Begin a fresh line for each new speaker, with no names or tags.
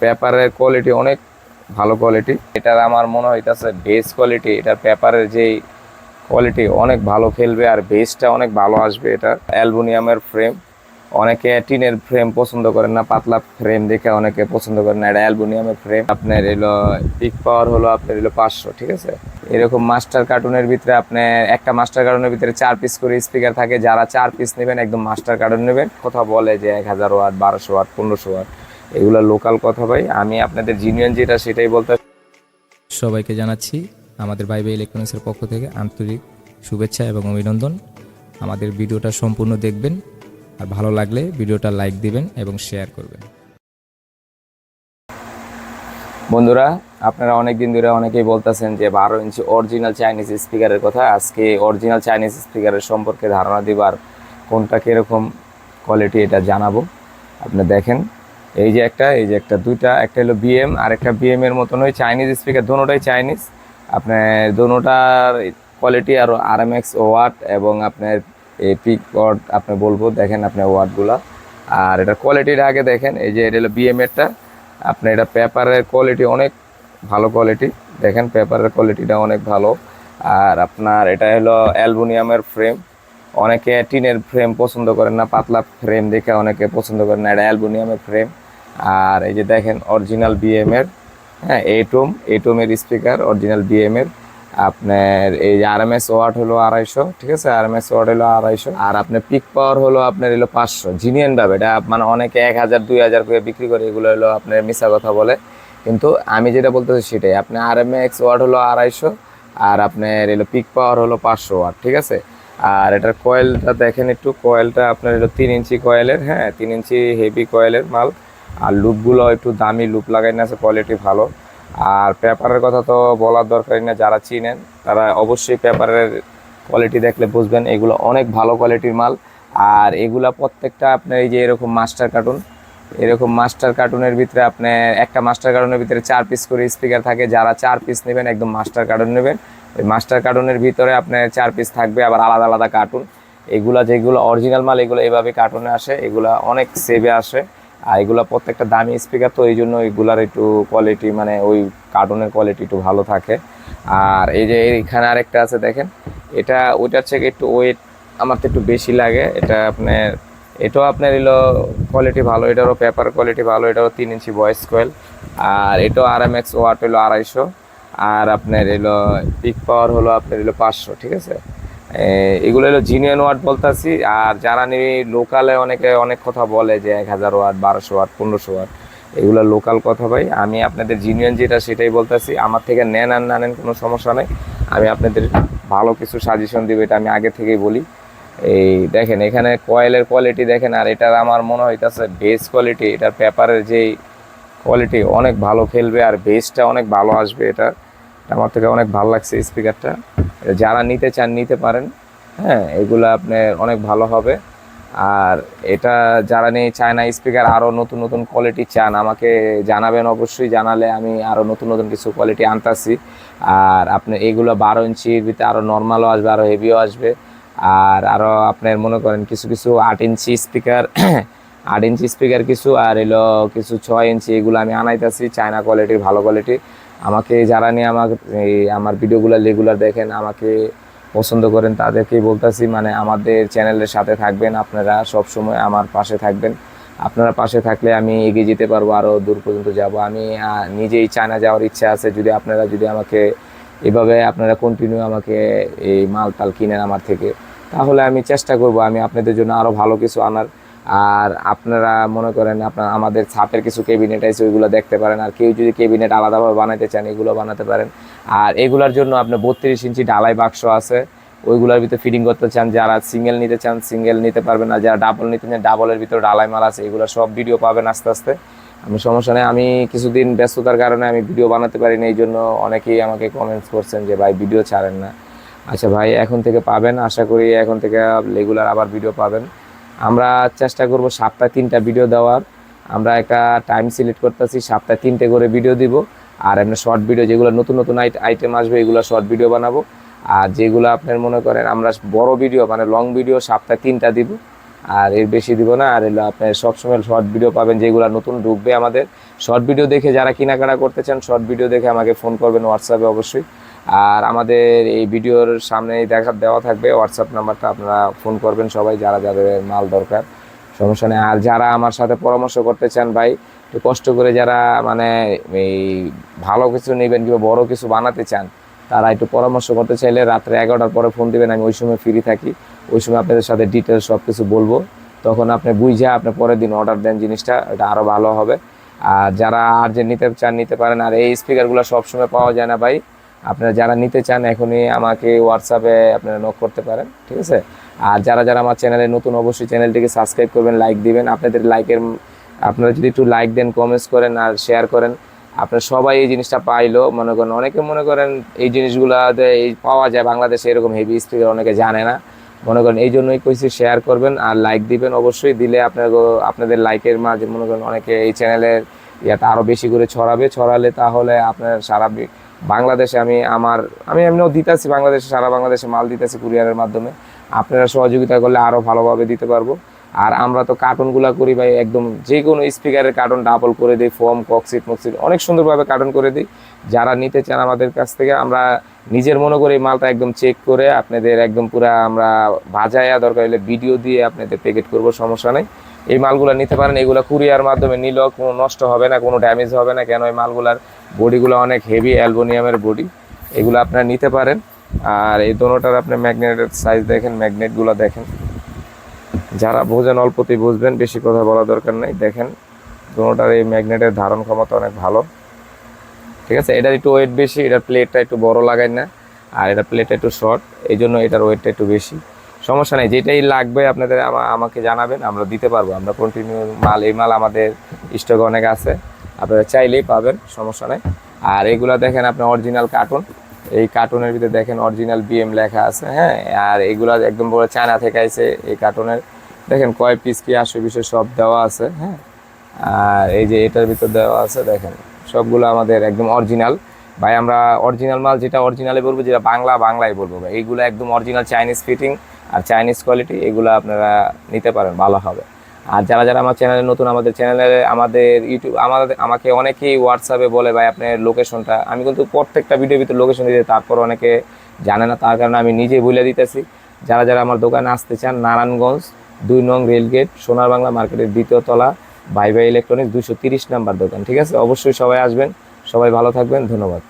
পেপারের কোয়ালিটি অনেক ভালো কোয়ালিটি এটার আমার মনে হইতাছে বেস কোয়ালিটি এটার পেপারের যেই কোয়ালিটি অনেক ভালো খেলবে আর বেসটা অনেক ভালো আসবে এটা অ্যালুমিনিয়ামের ফ্রেম অনেকে টিনের ফ্রেম পছন্দ করেন না, পাতলা ফ্রেম দেখে অনেকে পছন্দ করেন না, এটা অ্যালুমিনিয়ামের ফ্রেম আপনার এলো পিক পাওয়ার হলো আপনার এলো পাঁচশো, ঠিক আছে? এরকম মাস্টার কার্টুনের ভিতরে আপনার একটা মাস্টার কার্টুনের ভিতরে চার পিস করে স্পিকার থাকে, যারা চার পিস নেবেন, একদম মাস্টার কার্টুন নেবেন। কথা বলে যে এক হাজার ওয়াট, বারোশো ওয়াট, পনেরোশো ওয়াট। এগুলো লোকাল কথা ভাই। আমি আপনাদের জিনিয়ন যেটা সেটাই বলতে
সবাইকে জানাচ্ছি আমাদের বাইবে ইলেকট্রনিক্সের পক্ষ থেকে আন্তরিক শুভেচ্ছা এবং অভিনন্দন। আমাদের ভিডিওটা সম্পূর্ণ দেখবেন। আর ভালো লাগলে ভিডিওটা লাইক দিবেন এবং শেয়ার করবেন।
বন্ধুরা আপনারা অনেক দিন ধরে অনেকেই বলতেছেন যে বারো ইঞ্চি অরিজিনাল চাইনিজ স্পিকারের কথা। আজকে অরিজিনাল চাইনিজ স্পিকারের সম্পর্কে ধারণা দিবার কোনটা কীরকম কোয়ালিটি এটা জানাব। আপনি দেখেন। এই যে একটা, এই যে একটা, দুইটা, একটা হলো বিএম আর একটা বিএম এর মতন ওই চাইনিজ স্পিকার দোনোটাই চাইনিজ আপনার দোনোটার কোয়ালিটি আর আর এম এক্স ওয়াট এবং আপনার এই পিক ওয়াট আপনি বলব, দেখেন আপনার ওয়াটগুলা। আর এটার কোয়ালিটিটা আগে দেখেন, এই যে এটা হলো বিএম এরটা। আপনি এটা পেপারের কোয়ালিটি অনেক ভালো কোয়ালিটি দেখেন পেপারের কোয়ালিটিটা অনেক ভালো। আর আপনার এটা হলো অ্যালুমিনিয়ামের ফ্রেম অনেকে টিনের ফ্রেম পছন্দ করেন না, পাতলা ফ্রেম দেখে অনেকে পছন্দ করেন না, এটা অ্যালুমিনিয়ামের ফ্রেম আর এই যে দেখেন অরিজিনাল বিএম এর হ্যাঁ এটুম এটুমের স্পিকার অরিজিনাল বিএম এর আপনার এই যে আর এম এস ওয়াট হলো আড়াইশো, ঠিক আছে? আর এম এস ওয়াট হলো আড়াইশো। আর আপনার পিক পাওয়ার হলো আপনার হলো পাঁচশো। জিনিয়ান ভাবে এটা মানে অনেকে এক হাজার, দুই হাজার করে বিক্রি করে, এগুলো হলো আপনার মিশা কথা বলে। কিন্তু আমি যেটা বলতেছি সেটাই, আপনার আর এম এক্স ওয়াট হলো আড়াইশো, আর আপনার এলো পিক পাওয়ার হলো পাঁচশো ওয়াট ঠিক আছে? আর এটার কয়েলটা দেখেন একটু কয়েলটা আপনার হলো তিন ইঞ্চি কয়েলের হ্যাঁ তিন ইঞ্চি হেভি কয়েলের মাল। আর লুপগুলো একটু দামি লুপ লাগাই না আছে কোয়ালিটি ভালো। আর পেপারের কথা তো বলার দরকারই না যারা চিনেন, তারা অবশ্যই পেপারের কোয়ালিটি দেখলে বুঝবেন, এগুলো অনেক ভালো কোয়ালিটির মাল। আর এগুলা প্রত্যেকটা আপনার এই যে এরকম মাস্টার কার্টুন এরকম মাস্টার কার্টুনের ভিতরে আপনার একটা মাস্টার কার্টুনের ভিতরে চার পিস করে স্পিকার থাকে, যারা চার পিস নেবেন, একদম মাস্টার কার্টুন নেবেন। ওই মাস্টার কার্টুনের ভিতরে আপনার চার পিস থাকবে, আবার আলাদা আলাদা কার্টুন এগুলা যেগুলো অরিজিনাল মাল, এগুলো এভাবে কার্টুনে আসে, এগুলা অনেক সেভে আসে। আর এগুলা প্রত্যেকটা দামি স্পিকার তো এই জন্য এগুলার একটু কোয়ালিটি মানে ওই কার্টুনের কোয়ালিটি একটু ভালো থাকে। আর এই যে এখানে আরেকটা আছে দেখেন, এটা ওইটার থেকে একটু ওয়েট আমার তো একটু বেশি লাগে। এটা আপনার, এটাও আপনার এলো কোয়ালিটি ভালো, এটারও পেপার কোয়ালিটি ভালো, এটারও তিন ইঞ্চি ভয়েস কোয়েল আর এটাও আর এম এক্স ওয়াট হলো আড়াইশো, আর আপনার এলো পিক পাওয়ার হলো আপনার এলো পাঁচশো, ঠিক আছে? এগুলো হলো জিনিয়ন ওয়াট বলতেছি, আর যারা নিবি লোকালে অনেকে অনেক কথা বলে যে এক হাজার ওয়াট বারোশো ওয়াট পনেরোশো ওয়াট এগুলো লোকাল কথা ভাই। আমি আপনাদের জিনিয়ন যেটা সেটাই বলতেছি, আমার থেকে নেন আর না নেন কোনো সমস্যা নেই। আমি আপনাদের ভালো কিছু সাজেশন দিব, এটা আমি আগে থেকেই বলি। এই দেখেন, এখানে কয়েলের কোয়ালিটি দেখেন, আর এটার আমার মনে হইতাছে বেস কোয়ালিটি এটার পেপারের যেই কোয়ালিটি অনেক ভালো খেলবে, আর বেসটা অনেক ভালো আসবে এটা এটা আমার থেকে অনেক ভালো লাগছে স্পিকারটা যারা নিতে চান, নিতে পারেন। হ্যাঁ এগুলো আপনার অনেক ভালো হবে। আর এটা যারা নেই চায়না স্পিকার আরও নতুন নতুন কোয়ালিটি চান, আমাকে জানাবেন অবশ্যই। জানালে আমি আরও নতুন নতুন কিছু কোয়ালিটি আনতাছি। আর আপনি এগুলো বারো ইঞ্চির ভিতরে আরও নর্মালও আসবে আরও হেভিও আসবে। আর আরও আপনার মনে করেন কিছু কিছু আট ইঞ্চি স্পিকার আট ইঞ্চি স্পিকার কিছু, আর এলো কিছু ছয় ইঞ্চি, এগুলো আমি আনাইতেছি। চায়না কোয়ালিটির ভালো কোয়ালিটি আমাকে যারা নিয়ে আমাকে, এই আমার ভিডিওগুলো রেগুলার দেখেন, আমাকে পছন্দ করেন, তাদেরকেই বলতেছি মানে আমাদের চ্যানেলের সাথে থাকবেন আপনারা সব সময় আমার পাশে থাকবেন। আপনারা পাশে থাকলে আমি এগিয়ে যেতে পারব আরও দূর পর্যন্ত যাব। আমি নিজেই চায়না যাওয়ার ইচ্ছা আছে, যদি আপনারা, যদি আমাকে এভাবে আপনারা কন্টিনিউ আমাকে এই মাল টাল কিনেন আমার থেকে, তাহলে আমি চেষ্টা করব, আমি আপনাদের জন্য আরও ভালো কিছু আনার। আর আপনারা মনে করেন আপনার আমাদের ছাপের কিছু কেবিনেট আছে, ওইগুলো দেখতে পারেন। আর কেউ যদি কেবিনেট আলাদাভাবে বানাতে চান, এগুলো বানাতে পারেন। আর এগুলোর জন্য আপনার বত্রিশ ইঞ্চি ঢালাই বাক্স আছে। ওইগুলোর ভিতরে ফিটিং করতে চান, যারা সিঙ্গেল নিতে চান সিঙ্গেল নিতে পারবেন আর যারা ডাবল নিতে চান ডাবলের ভিতরে ঢালাই মাল আছে, এগুলো সব ভিডিও পাবেন আস্তে আস্তে। আমি সমস্যা নেই, আমি কিছুদিন ব্যস্ততার কারণে আমি ভিডিও বানাতে পারিনি, এই জন্য অনেকেই আমাকে কমেন্টস করছেন যে, ভাই ভিডিও ছাড়েন না। আচ্ছা ভাই, এখন থেকে পাবেন, আশা করি এখন থেকে রেগুলার আবার ভিডিও পাবেন। আমরা চেষ্টা করব সপ্তাহে তিনটা ভিডিও দেওয়ার। আমরা একটা টাইম সিলেক্ট করতেছি, সপ্তাহে তিনটে করে ভিডিও দিব। আর এমনি শর্ট ভিডিও যেগুলো নতুন নতুন আইটেম আসবে, এগুলো শর্ট ভিডিও বানাবো। আর যেগুলো আপনার মনে করেন আমরা বড় ভিডিও মানে লং ভিডিও সপ্তাহে তিনটা দিব। আর এর বেশি দিব না। আর এগুলো আপনার সবসময় শর্ট ভিডিও পাবেন, যেগুলো নতুন ঢুকবে আমাদের। শর্ট ভিডিও দেখে যারা কেনাকাটা করতে চান শর্ট ভিডিও দেখে আমাকে ফোন করবেন হোয়াটসঅ্যাপে অবশ্যই। আর আমাদের এই ভিডিওর সামনেই দেখা, দেওয়া থাকবে হোয়াটসঅ্যাপ নাম্বারটা, আপনারা ফোন করবেন সবাই, যারা যাদের মাল দরকার। সমস্যা নেই। আর যারা আমার সাথে পরামর্শ করতে চান ভাই, একটু কষ্ট করে যারা মানে এই ভালো কিছু নেবেন কিংবা বড় কিছু বানাতে চান, তারা একটু পরামর্শ করতে চাইলে রাত্রে এগারোটার পরে ফোন দিবেন, আমি ওই সময় ফ্রি থাকি। ওই সময় আপনাদের সাথে ডিটেলস সব কিছু বলব। তখন আপনি বুঝে আপনি পরের দিন অর্ডার দেন জিনিসটা, এটা আরও ভালো হবে। আর যারা আর যে নিতে চান, নিতে পারেন। আর এই স্পিকারগুলো সবসময় পাওয়া যায় না ভাই। আপনারা যারা নিতে চান, এখনই আমাকে হোয়াটসঅ্যাপে আপনারা নক করতে পারেন, ঠিক আছে? আর যারা যারা আমার চ্যানেলে নতুন, অবশ্যই চ্যানেলটিকে সাবস্ক্রাইব করবেন লাইক দিবেন। আপনাদের লাইকের আপনারা যদি একটু লাইক দেন কমেন্টস করেন আর শেয়ার করেন, আপনার সবাই এই জিনিসটা পাইলো মনে করেন, অনেকে মনে করেন এই জিনিসগুলোতে এই পাওয়া যায় বাংলাদেশে, এরকম হেভি স্পিকার অনেকে জানে না। মনে করেন এই জন্যই কইছি শেয়ার করবেন আর লাইক দিবেন অবশ্যই, দিলে আপনার আপনাদের লাইকের মাঝে মনে করেন অনেকে এই চ্যানেলের ইয়াটা আরও বেশি করে ছড়াবে। ছড়ালে তাহলে আপনার সারা বাংলাদেশে আমি আমার, আমি এমনিও দিতেছি, বাংলাদেশে, সারা বাংলাদেশে মাল দিতেছি কুরিয়ারের মাধ্যমে। আপনারা সহযোগিতা করলে আরও ভালোভাবে দিতে পারব। আর আমরা তো কার্টুনগুলা করি ভাই, একদম যে কোনো স্পিকারের কার্টুন ডাবল করে দিই ফোম কক্সিট মক্সিট অনেক সুন্দরভাবে কার্টুন করে দিই। যারা নিতে চান আমাদের কাছ থেকে, আমরা নিজের মনে করে মালটা একদম চেক করে আপনাদের একদম পুরা আমরা বাজায়া দরকার হলে ভিডিও দিয়ে আপনাদের প্যাকেট করব, সমস্যা নেই। এই মালগুলো নিতে পারেন, এগুলো কুরিয়ার মাধ্যমে নিলেও কোনো নষ্ট হবে না, কোনো ড্যামেজ হবে না। কেন এই মালগুলার বডিগুলো অনেক হেভি অ্যালবোনিয়ামের বডি, এগুলো আপনারা নিতে পারেন। আর এই দোনোটার আপনি ম্যাগনেটের সাইজ দেখেন ম্যাগনেটগুলো দেখেন। যারা বোঝেন অল্পতেই বুঝবেন, বেশি কথা বলা দরকার নেই। দেখেন, দোনোটার এই ম্যাগনেটের ধারণ ক্ষমতা অনেক ভালো। ঠিক আছে? এটার একটু ওয়েট বেশি, এটার প্লেটটা একটু বড় লাগাই না। আর এটার প্লেটটা একটু শর্ট এই জন্য এটার ওয়েটটা একটু বেশি। সমস্যা নেই, যেটাই লাগবে আপনাদের আমাকে জানাবেন, আমরা দিতে পারব। আমরা কন্টিনিউ মাল, এই মাল আমাদের স্টক অনেক আছে, আপনারা চাইলেই পাবেন, সমস্যা নেই। আর এগুলা দেখেন আপনার অরিজিনাল কার্টুন এই কার্টুনের ভিতরে দেখেন অরিজিনাল বিএম লেখা আছে হ্যাঁ? আর এগুলা একদম বড় চায়না থেকে আইছে এই কার্টুনের দেখেন কয় পিস কি আসে বিষয় সব দেওয়া আছে হ্যাঁ? আর এই যে এটার ভিতর দেওয়া আছে, দেখেন, সবগুলো আমাদের একদম অরিজিনাল ভাই, আমরা অরিজিনাল মাল যেটা অরিজিনালে বলব, যেটা বাংলা বাংলায় বলব, ভাই এইগুলো একদম অরিজিনাল চাইনিজ ফিটিং আর চাইনিজ কোয়ালিটি এগুলো আপনারা নিতে পারেন, ভালো হবে। আর যারা যারা আমার চ্যানেলে নতুন, আমাদের চ্যানেলে আমাদের ইউটিউব আমাদের, আমাকে অনেকেই হোয়াটসঅ্যাপে বলে, ভাই, আপনার লোকেশনটা আমি কিন্তু প্রত্যেকটা ভিডিও ভিতরে লোকেশন দিতে, তারপর অনেকে জানে না, তার কারণে আমি নিজে বলে দিতেছি। যারা যারা আমার দোকানে আসতে চান, নারায়ণগঞ্জ, দুই নং রেলগেট সোনার বাংলা মার্কেটের দ্বিতীয় তলা বাই ইলেকট্রনিক্স দুশো তিরিশ নাম্বার দোকান, ঠিক আছে? অবশ্যই সবাই আসবেন, সবাই ভালো থাকবেন, ধন্যবাদ।